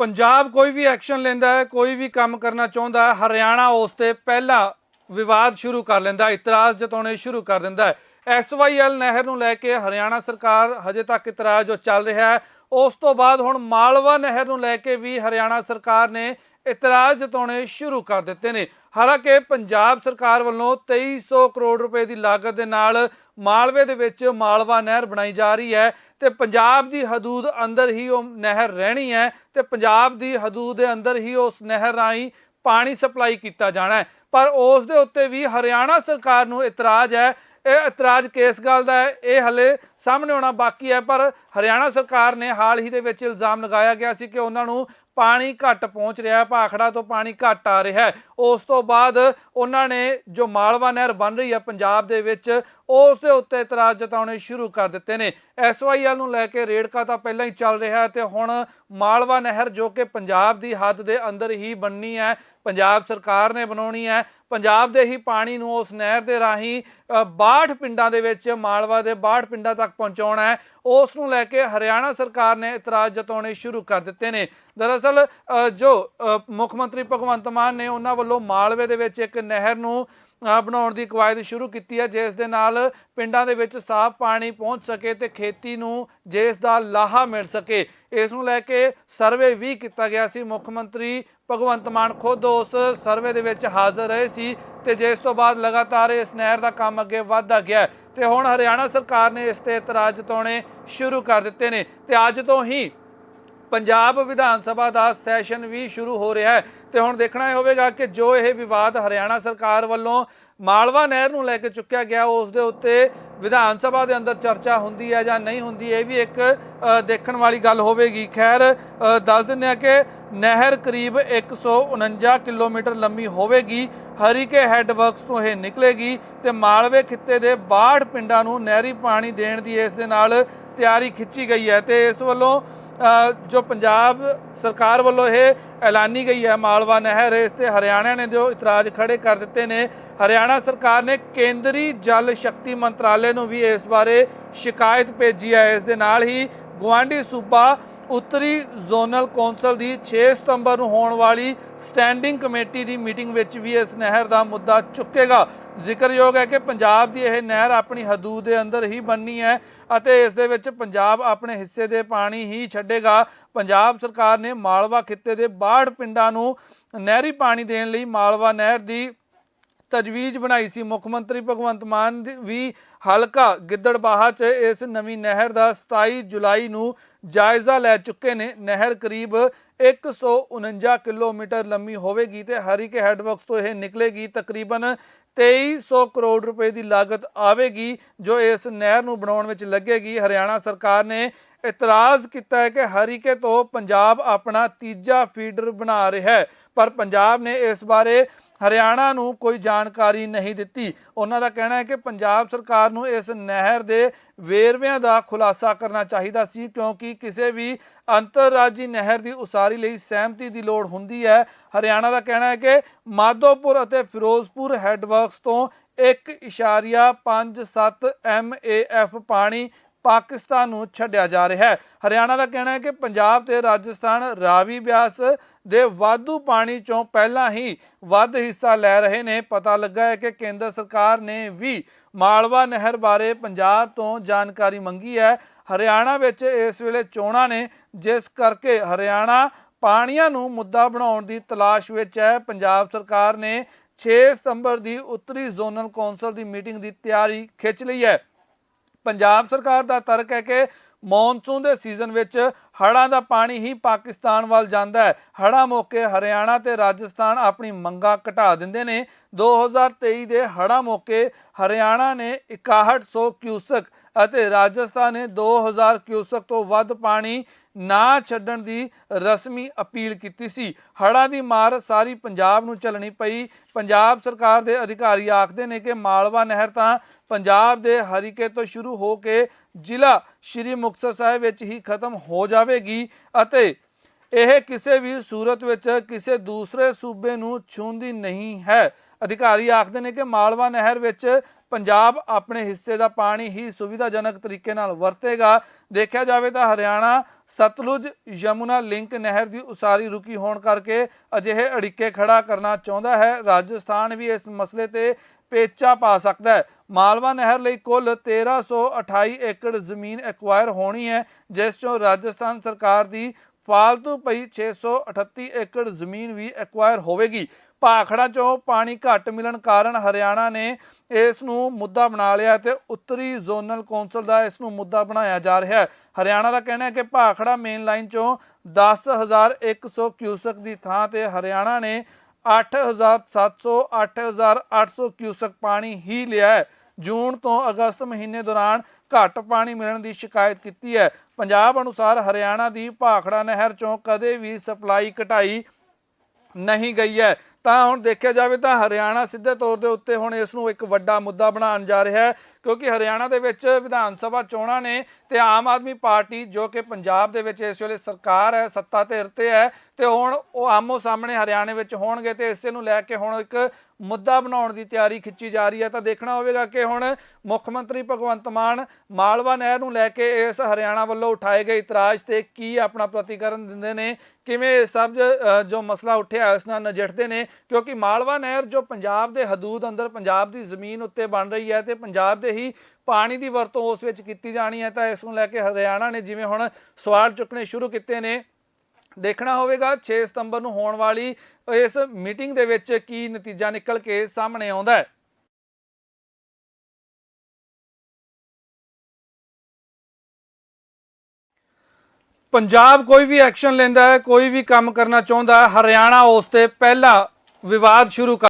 ਪੰਜਾਬ ਕੋਈ ਵੀ ਐਕਸ਼ਨ ਲੈਂਦਾ ਹੈ ਕੋਈ ਵੀ ਕੰਮ ਕਰਨਾ ਚਾਹੁੰਦਾ ਹੈ ਹਰਿਆਣਾ ਉਸ ਤੇ ਪਹਿਲਾਂ ਵਿਵਾਦ ਸ਼ੁਰੂ ਕਰ ਲੈਂਦਾ ਹੈ, ਇਤਰਾਜ਼ ਜਤਾਉਣੇ ਸ਼ੁਰੂ ਕਰ ਦਿੰਦਾ ਹੈ। ਐਸਵਾਈਐਲ ਨਹਿਰ ਨੂੰ ਲੈ ਕੇ ਹਰਿਆਣਾ ਸਰਕਾਰ ਹਜੇ ਤੱਕ ਇਤਰਾਜ਼ ਜੋ ਚੱਲ ਰਿਹਾ ਹੈ ਉਸ ਤੋਂ ਬਾਅਦ ਹੁਣ ਮਾਲਵਾ ਨਹਿਰ ਨੂੰ ਲੈ ਕੇ ਵੀ ਹਰਿਆਣਾ ਸਰਕਾਰ ਨੇ ਇਤਰਾਜ਼ ਜਤਾਉਣੇ ਸ਼ੁਰੂ ਕਰ ਦਿੱਤੇ ਨੇ। ਹਾਲਾਂਕਿ ਪੰਜਾਬ ਸਰਕਾਰ ਵੱਲੋਂ 2300 ਕਰੋੜ ਰੁਪਏ ਦੀ ਲਾਗਤ ਦੇ ਨਾਲ ਮਾਲਵੇ ਦੇ ਵਿੱਚ ਮਾਲਵਾ ਨਹਿਰ ਬਣਾਈ ਜਾ ਰਹੀ ਹੈ ਤੇ ਪੰਜਾਬ ਦੀ ਹਦੂਦ ਅੰਦਰ ਹੀ ਉਹ ਨਹਿਰ ਰਹਿਣੀ ਹੈ ਤੇ ਪੰਜਾਬ ਦੀ ਹਦੂਦ ਦੇ ਅੰਦਰ ਹੀ ਉਸ ਨਹਿਰ ਰਾਹੀਂ ਪਾਣੀ ਸਪਲਾਈ ਕੀਤਾ ਜਾਣਾ ਹੈ। ਪਰ ਉਸ ਦੇ ਉੱਤੇ ਵੀ ਹਰਿਆਣਾ ਸਰਕਾਰ ਨੂੰ ਇਤਰਾਜ਼ ਹੈ। ਇਹ ਇਤਰਾਜ਼ ਕਿਸ ਗੱਲ ਦਾ ਹੈ? ਇਹ ਹਲੇ ਸਾਹਮਣੇ ਆਉਣਾ ਬਾਕੀ ਹੈ, ਪਰ ਹਰਿਆਣਾ ਸਰਕਾਰ ਨੇ ਹਾਲ ਹੀ ਦੇ ਵਿੱਚ ਇਲਜ਼ਾਮ ਲਗਾਇਆ ਗਿਆ ਸੀ ਕਿ ਉਹਨਾਂ ਨੂੰ ਪਾਣੀ ਘੱਟ ਪਹੁੰਚ ਰਿਹਾ ਹੈ ਭਾਖੜਾ ਤੋਂ ਪਾਣੀ ਘੱਟ ਆ ਰਿਹਾ ਹੈ। ਉਸ ਤੋਂ ਬਾਅਦ ਉਹਨਾਂ ਨੇ ਜੋ ਮਾਲਵਾ ਨਹਿਰ ਬਣ ਰਹੀ ਹੈ ਪੰਜਾਬ ਦੇ ਵਿੱਚ ਉਸ ਦੇ ਉੱਤੇ ਇਤਰਾਜ਼ ਜਤਾਉਣੇ ਸ਼ੁਰੂ ਕਰ ਦਿੱਤੇ ਨੇ। ਐਸਵਾਈਐਲ ਨੂੰ ਲੈ ਕੇ ਰੇੜਕਾ ਤਾਂ ਪਹਿਲਾਂ ਹੀ ਚੱਲ ਰਿਹਾ ਹੈ ਤੇ ਹੁਣ ਮਾਲਵਾ ਨਹਿਰ ਜੋ ਕਿ ਪੰਜਾਬ ਦੀ ਹੱਦ ਦੇ ਅੰਦਰ ਹੀ ਬਣਨੀ ਹੈ ਪੰਜਾਬ ਸਰਕਾਰ ਨੇ ਬਣਾਉਣੀ ਹੈ ਪੰਜਾਬ ਦੇ ਹੀ ਪਾਣੀ ਨੂੰ ਉਸ ਨਹਿਰ ਦੇ ਰਾਹੀਂ ਅ, 62 ਪਿੰਡਾਂ ਦੇ ਵਿੱਚ ਮਾਲਵਾ ਦੇ 62 ਪਿੰਡਾਂ ਤੱਕ ਪਹੁੰਚਾਉਣਾ ਹੈ। ਉਸ ਨੂੰ ਲੈ ਕੇ ਹਰਿਆਣਾ ਸਰਕਾਰ ਨੇ ਇਤਰਾਜ਼ ਜਤਾਉਣੇ ਸ਼ੁਰੂ ਕਰ ਦਿੱਤੇ ਨੇ। ਦਰਅਸਲ ਜੋ ਮੁੱਖ ਮੰਤਰੀ ਭਗਵੰਤ ਮਾਨ ਨੇ ਉਹਨਾਂ ਵੱਲੋਂ ਮਾਲਵੇ ਦੇ ਵਿੱਚ ਇੱਕ ਨਹਿਰ ਨੂੰ ਬਣਾਉਣ ਦੀ ਕਵਾਇਦ ਸ਼ੁਰੂ ਕੀਤੀ ਹੈ, ਜਿਸ ਦੇ ਨਾਲ ਪਿੰਡਾਂ ਦੇ ਵਿੱਚ ਸਾਫ਼ ਪਾਣੀ ਪਹੁੰਚ ਸਕੇ ਤੇ ਖੇਤੀ ਨੂੰ ਜਿਸ ਦਾ ਲਾਹਾ ਮਿਲ ਸਕੇ। ਇਸ ਨੂੰ ਲੈ ਕੇ ਸਰਵੇ ਵੀ ਕੀਤਾ ਗਿਆ ਸੀ। ਮੁੱਖ ਮੰਤਰੀ ਭਗਵੰਤ ਮਾਨ ਖੁਦ ਉਸ ਸਰਵੇ ਦੇ ਵਿੱਚ ਹਾਜ਼ਰ ਰਹੇ ਸੀ ਤੇ ਜਿਸ ਤੋਂ ਬਾਅਦ ਲਗਾਤਾਰ ਇਸ ਨਹਿਰ ਦਾ ਕੰਮ ਅੱਗੇ ਵਧਦਾ ਗਿਆ ਹੈ। ਤੇ ਹੁਣ ਹਰਿਆਣਾ ਸਰਕਾਰ ਨੇ ਇਸ ਤੇ ਇਤਰਾਜ਼ ਜਤਾਉਣੇ ਸ਼ੁਰੂ ਕਰ ਦਿੱਤੇ ਨੇ। ਤੇ ਅੱਜ ਤੋਂ ਹੀ ਪੰਜਾਬ ਵਿਧਾਨ ਸਭਾ ਦਾ ਸੈਸ਼ਨ ਵੀ ਸ਼ੁਰੂ ਹੋ ਰਿਹਾ ਹੈ। ਤੇ ਹੁਣ ਦੇਖਣਾ ਇਹ ਹੋਵੇਗਾ ਕਿ ਜੋ ਇਹ ਵਿਵਾਦ ਹਰਿਆਣਾ ਸਰਕਾਰ ਵੱਲੋਂ ਮਾਲਵਾ ਨਹਿਰ ਨੂੰ ਲੈ ਕੇ ਚੁੱਕਿਆ ਗਿਆ, ਉਸ ਦੇ ਉੱਤੇ ਵਿਧਾਨ ਸਭਾ ਦੇ ਅੰਦਰ ਚਰਚਾ ਹੁੰਦੀ ਹੈ ਜਾਂ ਨਹੀਂ ਹੁੰਦੀ, ਇਹ ਵੀ ਇੱਕ ਦੇਖਣ ਵਾਲੀ ਗੱਲ ਹੋਵੇਗੀ। ਖੈਰ ਦੱਸ ਦਿੰਦੇ ਆ ਕਿ ਨਹਿਰ ਕਰੀਬ 149 ਕਿਲੋਮੀਟਰ ਲੰਮੀ ਹੋਵੇਗੀ। ਹਰੀਕੇ ਹੈੱਡ ਵਰਕਸ ਤੋਂ ਇਹ ਨਿਕਲੇਗੀ ਤੇ ਮਾਲਵੇ ਖਿੱਤੇ ਦੇ 62 ਪਿੰਡਾਂ ਨੂੰ ਨਹਿਰੀ ਪਾਣੀ ਦੇਣ ਦੀ ਇਸ ਦੇ ਨਾਲ ਤਿਆਰੀ ਖਿੱਚੀ ਗਈ ਹੈ। ਤੇ ਇਸ ਵੱਲੋਂ ਜੋ ਪੰਜਾਬ ਸਰਕਾਰ ਵੱਲੋਂ ਇਹ ਐਲਾਨੀ ਗਈ ਹੈ, ਮਾਲਵਾ ਨਹਿਰ ਇਸ ਤੇ ਹਰਿਆਣਾ ਨੇ ਜੋ ਇਤਰਾਜ਼ ਖੜੇ ਕਰ ਦਿੱਤੇ ਨੇ, ਹਰਿਆਣਾ ਸਰਕਾਰ ਨੇ ਕੇਂਦਰੀ ਜਲ ਸ਼ਕਤੀ ਮੰਤਰਾਲੇ ਨੂੰ ਵੀ ਇਸ ਬਾਰੇ ਸ਼ਿਕਾਇਤ ਭੇਜੀ ਹੈ। ਇਸ ਦੇ ਨਾਲ ਹੀ ਗਵਾਂਢੀ ਸੂਬਾ ਉੱਤਰੀ ਜ਼ੋਨਲ ਕੌਂਸਲ ਦੀ 6 ਸਤੰਬਰ ਨੂੰ ਹੋਣ ਵਾਲੀ ਸਟੈਂਡਿੰਗ ਕਮੇਟੀ ਦੀ ਮੀਟਿੰਗ ਵਿੱਚ ਵੀ ਇਸ ਨਹਿਰ ਦਾ ਮੁੱਦਾ ਚੁੱਕੇਗਾ। ਜ਼ਿਕਰਯੋਗ ਹੈ ਕਿ ਪੰਜਾਬ ਦੀ ਇਹ ਨਹਿਰ ਆਪਣੀ ਹਦੂਦ ਦੇ ਅੰਦਰ ਹੀ ਬਣਨੀ ਹੈ ਅਤੇ ਇਸ ਦੇ ਵਿੱਚ ਪੰਜਾਬ ਆਪਣੇ ਹਿੱਸੇ ਦੇ ਪਾਣੀ ਹੀ ਛੱਡੇਗਾ। ਪੰਜਾਬ ਸਰਕਾਰ ਨੇ ਮਾਲਵਾ ਖਿੱਤੇ ਦੇ 62 ਪਿੰਡਾਂ ਨੂੰ ਨਹਿਰੀ ਪਾਣੀ ਦੇਣ ਲਈ ਮਾਲਵਾ ਨਹਿਰ ਦੀ ਤਜਵੀਜ਼ ਬਣਾਈ ਸੀ। ਮੁੱਖ ਮੰਤਰੀ ਭਗਵੰਤ ਮਾਨ ਦੀ ਵੀ ਹਲਕਾ ਗਿੱਦੜਬਾਹਾ 'ਚ ਇਸ ਨਵੀਂ ਨਹਿਰ ਦਾ 27 ਜੁਲਾਈ ਨੂੰ ਜਾਇਜ਼ਾ ਲੈ ਚੁੱਕੇ ਨੇ। ਨਹਿਰ ਕਰੀਬ 149 ਕਿਲੋਮੀਟਰ ਲੰਮੀ ਹੋਵੇਗੀ ਤੇ ਹਰੀਕੇ ਹੈਡਵਰਕਸ ਤੋਂ ਇਹ ਨਿਕਲੇਗੀ। ਤਕਰੀਬਨ 2300 ਕਰੋੜ ਰੁਪਏ ਦੀ ਲਾਗਤ ਆਵੇਗੀ ਜੋ ਇਸ ਨਹਿਰ ਨੂੰ ਬਣਾਉਣ ਵਿੱਚ ਲੱਗੇਗੀ। ਹਰਿਆਣਾ ਸਰਕਾਰ ਨੇ ਇਤਰਾਜ਼ ਕੀਤਾ ਹੈ ਕਿ ਹਰੀਕੇ ਤੋਂ ਪੰਜਾਬ ਆਪਣਾ ਤੀਜਾ ਫੀਡਰ ਬਣਾ ਰਿਹਾ ਹੈ। ਪਰ ਪੰਜਾਬ ਨੇ ਇਸ ਬਾਰੇ ਹਰਿਆਣਾ ਨੂੰ ਕੋਈ ਜਾਣਕਾਰੀ ਨਹੀਂ ਦਿੱਤੀ। ਉਹਨਾਂ ਦਾ ਕਹਿਣਾ ਹੈ ਕਿ ਪੰਜਾਬ ਸਰਕਾਰ ਨੂੰ ਇਸ ਨਹਿਰ ਦੇ ਵੇਰਵਿਆਂ ਦਾ ਖੁਲਾਸਾ ਕਰਨਾ ਚਾਹੀਦਾ ਸੀ, ਕਿਉਂਕਿ ਕਿਸੇ ਵੀ ਅੰਤਰਰਾਜੀ ਨਹਿਰ ਦੀ ਉਸਾਰੀ ਲਈ ਸਹਿਮਤੀ ਦੀ ਲੋੜ ਹੁੰਦੀ ਹੈ। ਹਰਿਆਣਾ ਦਾ ਕਹਿਣਾ ਹੈ ਕਿ ਮਾਧੋਪੁਰ ਅਤੇ ਫਿਰੋਜ਼ਪੁਰ ਹੈੱਡਵਰਕਸ ਤੋਂ 1.57 MAF ਪਾਣੀ ਪਾਕਿਸਤਾਨ ਨੂੰ ਛੱਡਿਆ ਜਾ ਰਿਹਾ ਹੈ। ਹਰਿਆਣਾ ਦਾ ਕਹਿਣਾ ਹੈ ਕਿ ਪੰਜਾਬ ਤੇ ਰਾਜਸਥਾਨ ਰਾਵੀ ਬਿਆਸ ਦੇ ਵਾਧੂ ਪਾਣੀ ਚੋਂ ਪਹਿਲਾਂ ਹੀ ਵੱਧ ਹਿੱਸਾ ਲੈ ਰਹੇ ਨੇ। ਪਤਾ ਲੱਗਾ ਹੈ ਕਿ ਕੇਂਦਰ ਸਰਕਾਰ ਨੇ ਵੀ ਮਾਲਵਾ ਨਹਿਰ ਬਾਰੇ ਪੰਜਾਬ ਤੋਂ ਜਾਣਕਾਰੀ ਮੰਗੀ ਹੈ। ਹਰਿਆਣਾ ਵਿੱਚ ਇਸ ਵੇਲੇ ਚੋਣਾਂ ਨੇ, ਜਿਸ ਕਰਕੇ ਹਰਿਆਣਾ ਪਾਣੀਆਂ ਨੂੰ ਮੁੱਦਾ ਬਣਾਉਣ ਦੀ ਤਲਾਸ਼ ਵਿੱਚ ਹੈ। ਪੰਜਾਬ ਸਰਕਾਰ ਨੇ 6 ਸਤੰਬਰ ਦੀ ਉੱਤਰੀ ਜ਼ੋਨਲ ਕੌਂਸਲ ਦੀ ਮੀਟਿੰਗ ਦੀ ਤਿਆਰੀ ਖਿੱਚ ਲਈ ਹੈ। ਪੰਜਾਬ ਸਰਕਾਰ ਦਾ ਤਰਕ ਹੈ ਕਿ ਮੌਨਸੂਨ ਦੇ ਸੀਜ਼ਨ ਵਿੱਚ ਹੜ੍ਹਾਂ ਦਾ ਪਾਣੀ ਹੀ ਪਾਕਿਸਤਾਨ ਵੱਲ ਜਾਂਦਾ ਹੈ। ਹੜ੍ਹਾਂ ਮੌਕੇ ਹਰਿਆਣਾ ਤੇ ਰਾਜਸਥਾਨ ਆਪਣੀ ਮੰਗਾਂ ਘਟਾ ਦਿੰਦੇ ਨੇ। 2023 ਦੇ ਹੜ੍ਹਾਂ ਮੌਕੇ ਹਰਿਆਣਾ ਨੇ 6100 ਕਿਊਸਕ ਅਤੇ ਰਾਜਸਥਾਨ ਨੇ 2000 ਕਿਊਸਕ ਤੋਂ ਵੱਧ ਪਾਣੀ ਨਾ ਛੱਡਣ ਦੀ ਰਸਮੀ ਅਪੀਲ ਕੀਤੀ ਸੀ। ਹੜ੍ਹਾਂ ਦੀ ਮਾਰ ਸਾਰੀ ਪੰਜਾਬ ਨੂੰ ਚੱਲਣੀ ਪਈ। ਪੰਜਾਬ ਸਰਕਾਰ ਦੇ ਅਧਿਕਾਰੀ ਆਖਦੇ ਨੇ ਕਿ ਮਾਲਵਾ ਨਹਿਰ ਤਾਂ ਪੰਜਾਬ ਦੇ ਹਰੀਕੇ ਤੋਂ ਸ਼ੁਰੂ ਹੋ ਕੇ ਜ਼ਿਲ੍ਹਾ ਸ਼੍ਰੀ ਮੁਕਤਸਰ ਸਾਹਿਬ ਵਿੱਚ ਹੀ ਖਤਮ ਹੋ ਜਾਵੇਗੀ ਅਤੇ ਇਹ ਕਿਸੇ ਵੀ ਸੂਰਤ ਵਿੱਚ ਕਿਸੇ ਦੂਸਰੇ ਸੂਬੇ ਨੂੰ ਛੂੰਹਦੀ ਨਹੀਂ ਹੈ। ਅਧਿਕਾਰੀ ਆਖਦੇ ਨੇ ਕਿ ਮਾਲਵਾ ਨਹਿਰ ਵਿੱਚ ਪੰਜਾਬ ਆਪਣੇ ਹਿੱਸੇ ਦਾ ਪਾਣੀ ਹੀ ਸੁਵਿਧਾਜਨਕ ਤਰੀਕੇ ਨਾਲ ਵਰਤੇਗਾ। ਦੇਖਿਆ ਜਾਵੇ ਤਾਂ ਹਰਿਆਣਾ, ਸਤਲੁਜ, ਯਮੁਨਾ ਲਿੰਕ ਨਹਿਰ ਦੀ ਉਸਾਰੀ ਰੁਕੀ ਹੋਣ ਕਰਕੇ ਅਜਿਹੇ ਅੜਿੱਕੇ ਖੜਾ ਕਰਨਾ ਚਾਹੁੰਦਾ ਹੈ। ਰਾਜਸਥਾਨ ਵੀ ਇਸ ਮਸਲੇ ਤੇ ਪੇਚਾ ਪਾ ਸਕਦਾ ਹੈ। ਮਾਲਵਾ ਨਹਿਰ ਲਈ ਕੁੱਲ 1328 ਏਕੜ ਜ਼ਮੀਨ ਐਕਵਾਇਰ ਹੋਣੀ ਹੈ, ਜਿਸ ਚੋਂ ਰਾਜਸਥਾਨ ਸਰਕਾਰ ਦੀ ਫਾਲਤੂ ਪਈ 638 ਏਕੜ ਜ਼ਮੀਨ ਵੀ ਐਕਵਾਇਰ ਹੋਵੇਗੀ। ਭਾਖੜਾ ਚੋਂ ਪਾਣੀ ਘੱਟ ਮਿਲਣ ਕਾਰਨ ਹਰਿਆਣਾ ਨੇ ਇਸ ਨੂੰ ਮੁੱਦਾ ਬਣਾ ਲਿਆ ਤੇ ਉੱਤਰੀ ਜ਼ੋਨਲ ਕੌਂਸਲ ਦਾ ਇਸ ਨੂੰ ਮੁੱਦਾ ਬਣਾਇਆ ਜਾ ਰਿਹਾ ਹੈ। ਹਰਿਆਣਾ ਦਾ ਕਹਿਣਾ ਹੈ ਕਿ ਭਾਖੜਾ ਮੇਨ ਲਾਈਨ ਚੋਂ 10100 ਕਿਊਸਕ ਦੀ ਥਾਂ ਤੇ ਹਰਿਆਣਾ ਨੇ 8700 8800 ਕਿਊਸਕ ਪਾਣੀ ਹੀ ਲਿਆ ਹੈ। ਜੂਨ ਤੋਂ ਅਗਸਤ ਮਹੀਨੇ ਦੌਰਾਨ ਘੱਟ ਪਾਣੀ ਮਿਲਣ ਦੀ ਸ਼ਿਕਾਇਤ ਕੀਤੀ ਹੈ। ਪੰਜਾਬ ਅਨੁਸਾਰ ਹਰਿਆਣਾ ਦੀ ਭਾਖੜਾ ਨਹਿਰ ਚੋਂ ਕਦੇ ਵੀ ਸਪਲਾਈ ਘਟਾਈ ਨਹੀਂ ਗਈ ਹੈ। ਤਾਂ ਹੁਣ ਦੇਖਿਆ ਜਾਵੇ ਤਾਂ ਹਰਿਆਣਾ ਸਿੱਧੇ ਤੌਰ ਦੇ ਉੱਤੇ ਹੁਣ ਇਸ ਨੂੰ ਇੱਕ ਵੱਡਾ ਮੁੱਦਾ ਬਣਾਉਣ ਜਾ ਰਿਹਾ ਹੈ, ਕਿਉਂਕਿ ਹਰਿਆਣਾ ਦੇ ਵਿੱਚ ਵਿਧਾਨ ਸਭਾ ਚੋਣਾਂ ਨੇ ਤੇ ਆਮ ਆਦਮੀ ਪਾਰਟੀ ਜੋ ਕਿ ਪੰਜਾਬ ਦੇ ਵਿੱਚ ਇਸ ਵੇਲੇ ਸਰਕਾਰ ਹੈ, ਸੱਤਾ ਧਿਰ ਤੇ ਹੈ ਤੇ ਹੁਣ ਉਹ ਆਮੋ ਸਾਹਮਣੇ ਹਰਿਆਣੇ ਵਿੱਚ ਹੋਣਗੇ ਤੇ ਇਸੇ ਨੂੰ ਲੈ ਕੇ ਹੁਣ ਇੱਕ ਮੁੱਦਾ ਬਣਾਉਣ ਦੀ ਤਿਆਰੀ ਖਿੱਚੀ ਜਾ ਰਹੀ ਹੈ। ਤਾਂ ਦੇਖਣਾ ਹੋਵੇਗਾ ਕਿ ਹੁਣ ਮੁੱਖ ਮੰਤਰੀ ਭਗਵੰਤ ਮਾਨ ਮਾਲਵਾ ਨਹਿਰ ਨੂੰ ਲੈ ਕੇ ਇਸ ਹਰਿਆਣਾ ਵੱਲੋਂ ਉਠਾਏ ਗਏ ਇਤਰਾਜ਼ ਤੇ ਕੀ ਆਪਣਾ ਪ੍ਰਤੀਕਰਨ ਦਿੰਦੇ ਨੇ, ਕਿਵੇਂ ਇਹ ਸਭ ਜੋ ਮਸਲਾ ਉੱਠਿਆ ਉਸ ਨਾਲ ਨਜਿੱਠਦੇ ਨੇ ਕਿਉਂਕਿ ਮਾਲਵਾ ਨਹਿਰ ਜੋ ਪੰਜਾਬ ਦੇ ਹਦੂਦ ਅੰਦਰ ਪੰਜਾਬ ਦੀ ਜ਼ਮੀਨ ਉੱਤੇ ਬਣ ਰਹੀ ਹੈ ਤੇ ਪੰਜਾਬ ਦੇ ਹੀ ਪਾਣੀ ਦੀ ਵਰਤੋਂ ਉਸ ਵਿੱਚ ਕੀਤੀ ਜਾਣੀ ਹੈ ਤਾਂ ਇਸ ਨੂੰ ਲੈ ਕੇ ਹਰਿਆਣਾ ਨੇ ਜਿਵੇਂ ਹੁਣ ਸਵਾਲ ਚੁੱਕਣੇ ਸ਼ੁਰੂ ਕੀਤੇ ਨੇ। ਦੇਖਣਾ ਹੋਵੇਗਾ 6 ਸਤੰਬਰ ਨੂੰ ਹੋਣ ਵਾਲੀ ਇਸ ਮੀਟਿੰਗ ਦੇ ਵਿੱਚ ਕੀ ਨਤੀਜਾ ਨਿਕਲ ਕੇ ਸਾਹਮਣੇ ਆਉਂਦਾ ਹੈ। ਪੰਜਾਬ ਕੋਈ ਵੀ ਐਕਸ਼ਨ ਲੈਂਦਾ ਹੈ, ਕੋਈ ਵੀ ਕੰਮ ਕਰਨਾ ਚਾਹੁੰਦਾ ਹੈ, ਹਰਿਆਣਾ ਉਸ ਤੇ ਪਹਿਲਾ ਵਿਵਾਦ ਸ਼ੁਰੂ ਕਰ